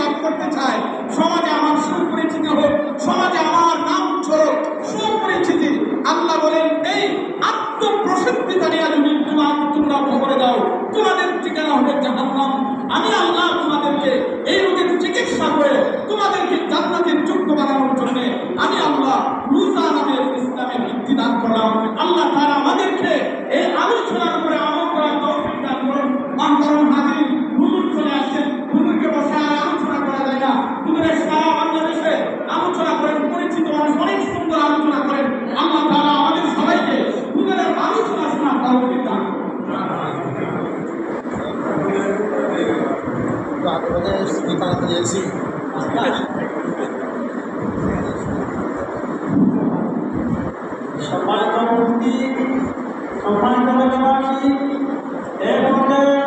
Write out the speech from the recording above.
লাভ করতে চাই। সমাজে আমার সুপরিচিতি হোক, সমাজে আমার নাম ছড়ক সুপরিচিতি আল্লাহ বলেন, এই আত্মপ্রসিদ্ধিটা নিয়ে যদি তোমার তোমরা খবরে দাও। তোমাদের ঠিকানা হবে জাহান্নাম। ভিত্তি দান করলাম। আল্লাহ তারা আমাদেরকে এই আলোচনার উপরে আমল করার তৌফিক দান করুন। আন্দোলন হাজির। হুজুর চলে আসছেন। হুজুরকে বসে আর আলোচনা করা যায় না। হুজুরের সারা বাংলাদেশে আলোচনা করেন। পরিচিত মানুষ অনেক সুন্দর আলোচনা করেন। আল্লাহ তারা আমাদের সবাইকে হুজুরের আলোচনা শোনার তৌফিক দান করুন। সম্মানিত সম্মানিত এরপরে